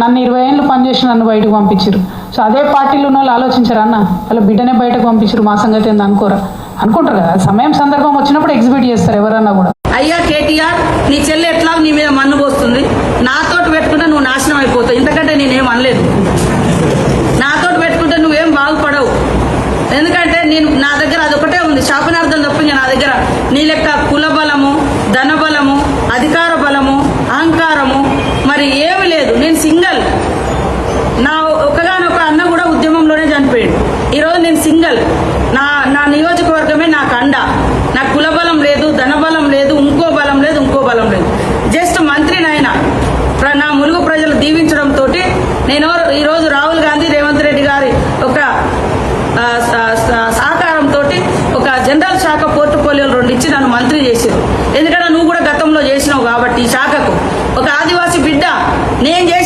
నన్ను ఇరవై ఏళ్ళు పనిచేసి నన్ను బయటకు పంపించారు సో అదే పార్టీలో ఉన్న వాళ్ళు ఆలోచించారు అన్న? వాళ్ళ బిడ్డనే బయటకు పంపించారు మా సంగతి ఏంది అనుకోరా. అనుకుంటారు కదా సమయం సందర్భం వచ్చినప్పుడు ఎగ్జిబిట్ చేస్తారు ఎవరన్నా కూడా. అయ్యా కేటీఆర్ నీ చెల్లి ఎట్లా నీ మీద మన్ను పోస్తుంది? నాతో పెట్టుకుంటే నువ్వు నాశనం అయిపోతావు. ఇంతకంటే నేనేం అనలేదు. నాతోటి పెట్టుకుంటే నువ్వేం బాగుపడవు. ఎందుకంటే నేను నా దగ్గర అదొకటే ఉంది. శాపనార్థం తప్ప నా దగ్గర. నీ లెక్క కుల బలము ధన బలము అధికార నేను సింగల్. నా ఒకగానొక అన్న కూడా ఉద్యమంలోనే చనిపోయాడు. ఈరోజు నేను సింగల్. నా నా నియోజకవర్గమే నాకు అండ నా కుల బలం లేదు ధనబలం లేదు ఇంకో బలం లేదు ఇంకో బలం లేదు. జస్ట్ మంత్రి ప్ర- నా ములుగు ప్రజలు దీవించడంతో నేను ఈరోజు రాహుల్ గాంధీ రేవంత్ రెడ్డి గారి ఒక సహకారంతో ఒక జనరల్ శాఖ పోర్టుఫోలియోలు రెండు ఇచ్చి నన్ను మంత్రి చేసారు ఎందుకంటే నువ్వు కూడా గతంలో చేసినావు కాబట్టి ఈ శాఖకు. ఒక ఆదివాసీ బిడ్డ. Yeah.